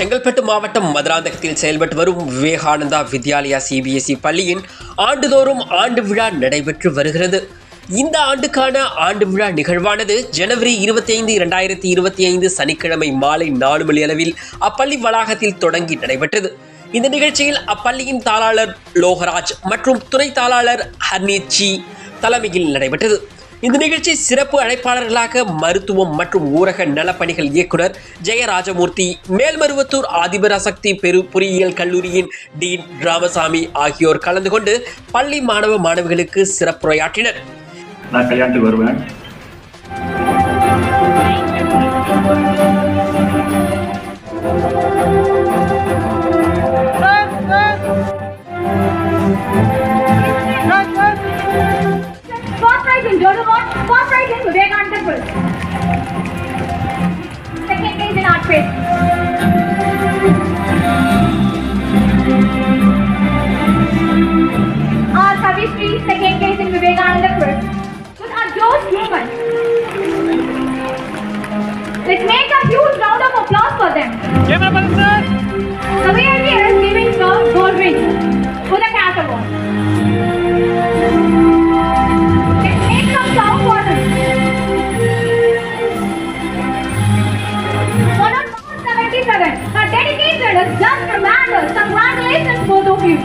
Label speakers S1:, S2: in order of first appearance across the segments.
S1: செங்கல்பட்டு மாவட்டம் மதுராந்தகத்தில் செயல்பட்டு வரும் விவேகானந்தா வித்யாலயா சிபிஎஸ்இ பள்ளியின் ஆண்டுதோறும் ஆண்டு விழா நடைபெற்று வருகிறது. இந்த ஆண்டுக்கான ஆண்டு விழா நிகழ்வானது ஜனவரி இருபத்தி ஐந்து இரண்டாயிரத்தி இருபத்தி ஐந்து சனிக்கிழமை மாலை நாலு மணி அளவில் அப்பள்ளி வளாகத்தில் தொடங்கி நடைபெற்றது. இந்த நிகழ்ச்சியில் அப்பள்ளியின் தாளாளர் லோகராஜ் மற்றும் துணை தாளாளர் ஹர்னீச்சி தலைமையில் நடைபெற்றது. இந்த நிகழ்ச்சி சிறப்பு அழைப்பாளர்களாக மருத்துவம் மற்றும் ஊரக நலப்பணிகள் இயக்குனர் ஜெயராஜமூர்த்தி மேல்மருவத்தூர் ஆதிபராசக்தி பெரு பொறியியல் கல்லூரியின் டீன் ராமசாமி ஆகியோர் கலந்து கொண்டு பள்ளி மாணவ மாணவிகளுக்கு சிறப்புரையாற்றினர்.
S2: நான் கல்யாணத்துக்கு வருவேன்.
S3: Prize in Vivekananda Temple. Second place in art quiz. Our Savistri, second place in Vivekananda quiz. With our Human. Let's make a huge round of applause for them. The VRG is 77, her dedication is just tremendous. Congratulations, both of you.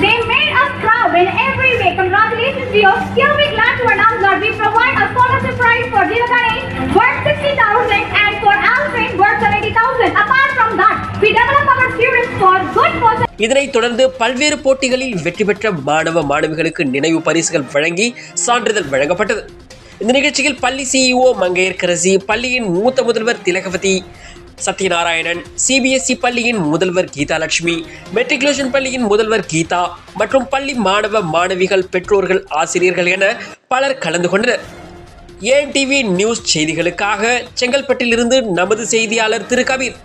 S3: They made us proud in every way. Congratulations to you. Here we glad to announce that we provide a scholarship prize for Divakane worth 60,000 and for Alfred worth 70,000. Apart from that, we develop our students for good person.
S1: இதனைத் தொடர்ந்து பல்வேறு போட்டிகளில் வெற்றி பெற்ற மாணவ மாணவிகளுக்கு நினைவு பரிசுகள் வழங்கி சான்றிதழ் வழங்கப்பட்டது இந்த நிகழ்ச்சியில் பள்ளி சிஇஓ மங்கையர் கரசி பள்ளியின் மூத்த முதல்வர் திலகவதி சத்யநாராயணன் சிபிஎஸ்இ பள்ளியின் முதல்வர் கீதா லட்சுமி மெட்ரிகுலேஷன் பள்ளியின் முதல்வர் கீதா மற்றும் பள்ளி மாணவ மாணவிகள் பெற்றோர்கள் ஆசிரியர்கள் என பலர் கலந்து கொண்டனர். ஏன் டிவி நியூஸ் செய்திகளுக்காக செங்கல்பட்டிலிருந்து நமது செய்தியாளர் திரு. கபீர்.